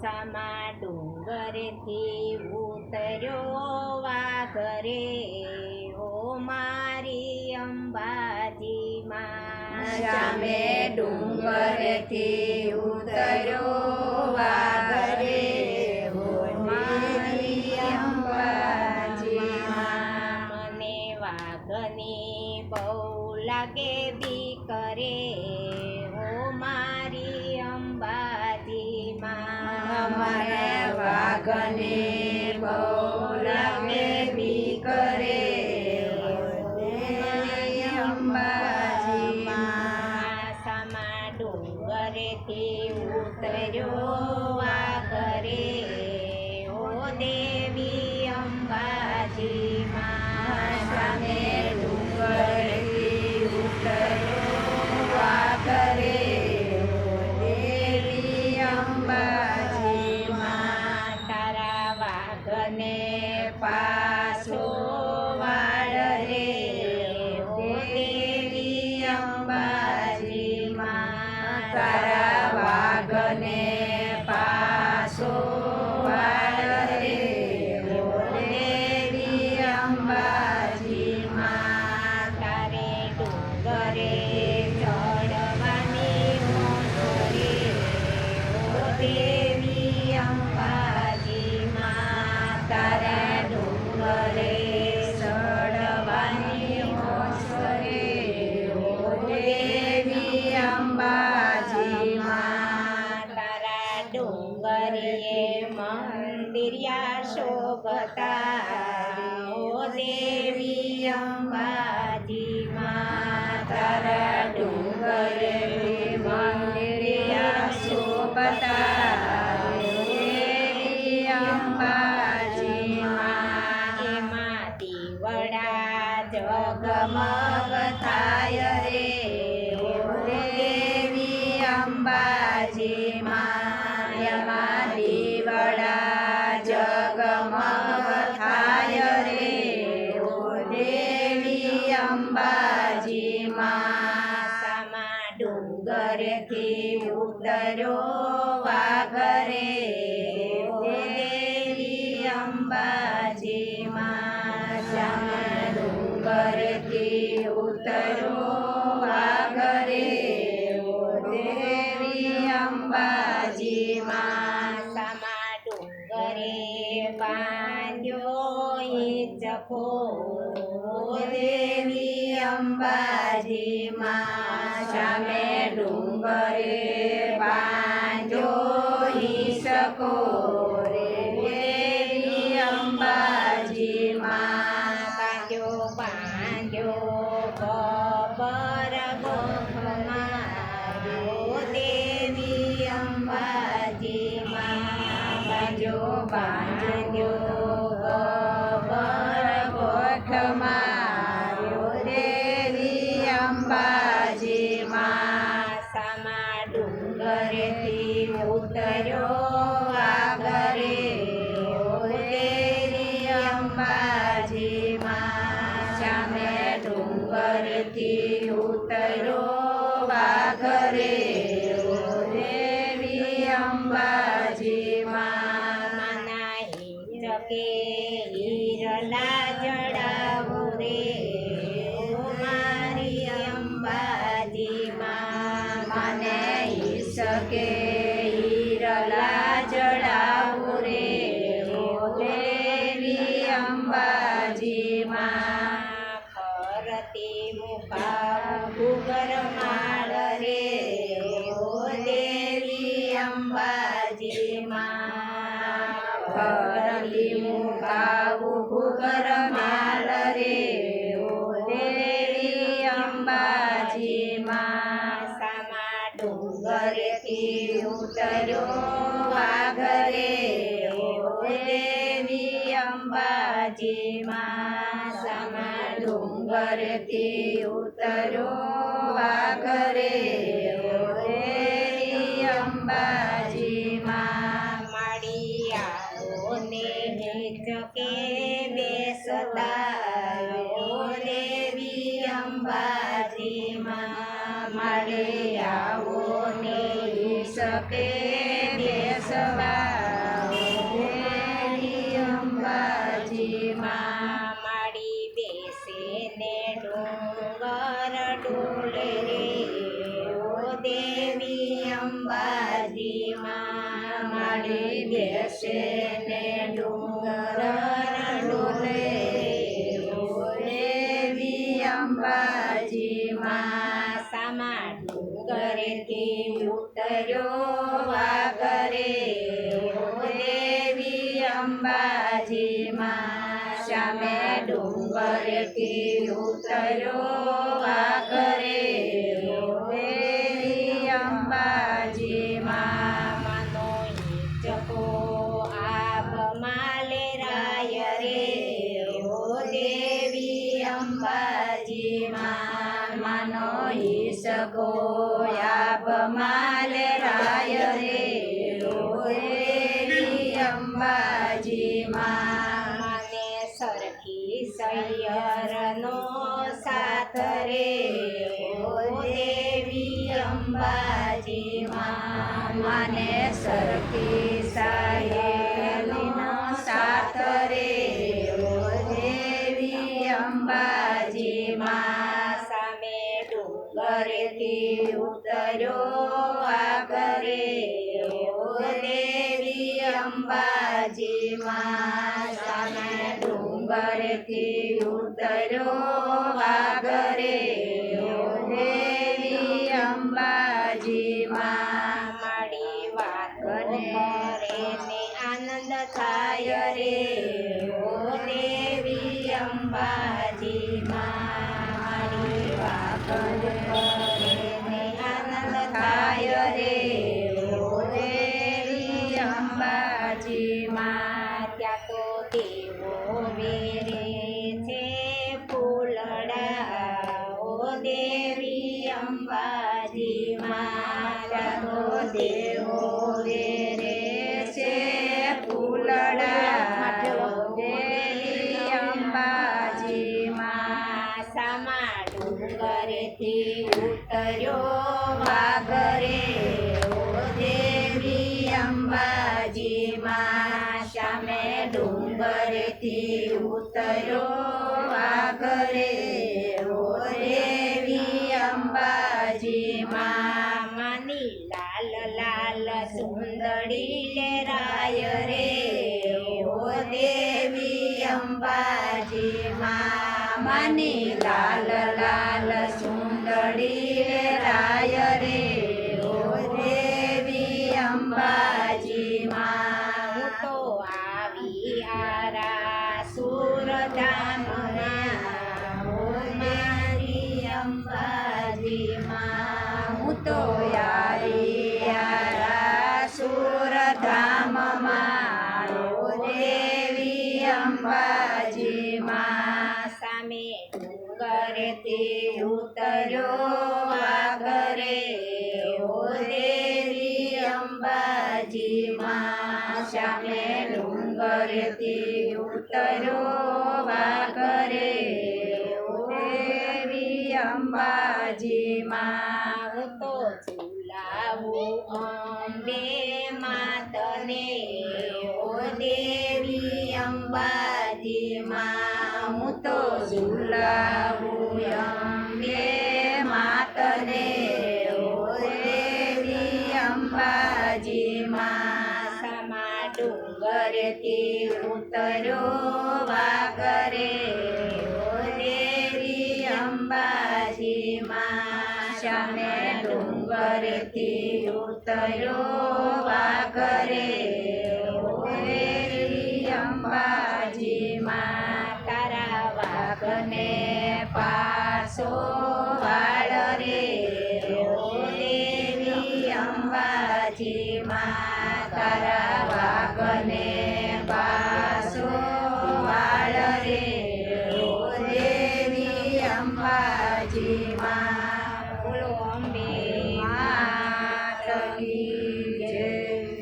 સમા ડુંગરેથી ઉતર્યો વાઘરે મારી અંબાજી માં શ્યામે ડુંગરેથી ઉતર્યો. વાઘને દેવી મંદિરિયા શોભતા ઓ દેવી અંબાજીમાં માતા ડુંગરે મંદિરિયા શોભતા દેવી અંબાજીમાં. એમાં દીવડા જગમગ થાય રે દેવી અંબાજીમાં સમા ડુંગરેથી ઉતર્યો, વાઘરે દેવી અંબાજીમાં શ્યામ ડુંગરેથી ઉતર્યો, વાઘરે દેવી અંબાજીમાં સમા ડુંગરે હિંચકો દેવી અંબાજીમાં સામે ડુંગરે બાંધો હિસકો. સામે ડુંગરથી ઉતરો વાઘરે દેવી અંબાજીમાં મના હિરકે હિરલા જડાવો રે મારી અંબાજીમાં. મને ઈશકે દેવી અંબાજીમાં ફરલી મુકાવું ભૂગર માલ રે હો દેવી અંબાજીમાં સમા ડુંગરે ઘરેથી ઉતર્યો વાઘરે. ઓ દેવી સામા ડુંગરેથી ઉતર્યો વાઘરે હો દેવી અંબાજીમાં માલે આવો ને શકે બેસવા દેવી અંબાજીમાં માડી બેસે ઉતર્યો વાગરે દેવી અંબાજીમાં. શ્યામે ડુંગરેથી ઉતર્યો વાગરે દેવી અંબાજીમાં. માનો જપો આપ માલે રાય રે ઓ દેવી અંબાજીમાં. માનો ઈસગો યાબ રાય રે અંબાજીમાં માને સરખી સૈયરનો સાથ રે દેવી અંબાજીમાં માને સરખી સાહેલીનો સાથ રે દેવી અંબાજીમાં સામે ડુંગરેથી ઉતર્યો આગરે ઓ દેવી અંબાજીમાં સામે ડુંગરેથી ઉતર્યો આગરે ઓ દેવી અંબાજીમાં માડી ઉતર્યો વાઘરે ઓ દેવી અંબાજીમાં માની લાલ લાલ સુંદરી લેરાય રે ઓ દેવી અંબાજીમાં માની લાલ લાલ સુંદરી રાય સામે ડુંગરેથી ઉતર્યો આગરે ઓ દેવી અંબાજીમાં. હું તો ઝુલાવો અંબે માતને, ઓ દેવી અંબાજીમાં. હું રોવા કરે. દેવી અંબાજી માં શમે ડુંગરથી ઉતરો વા કરે. દેવી અંબાજી માં તારા વાઘને પાસો વાળ રે દેવી અંબાજી માં તારા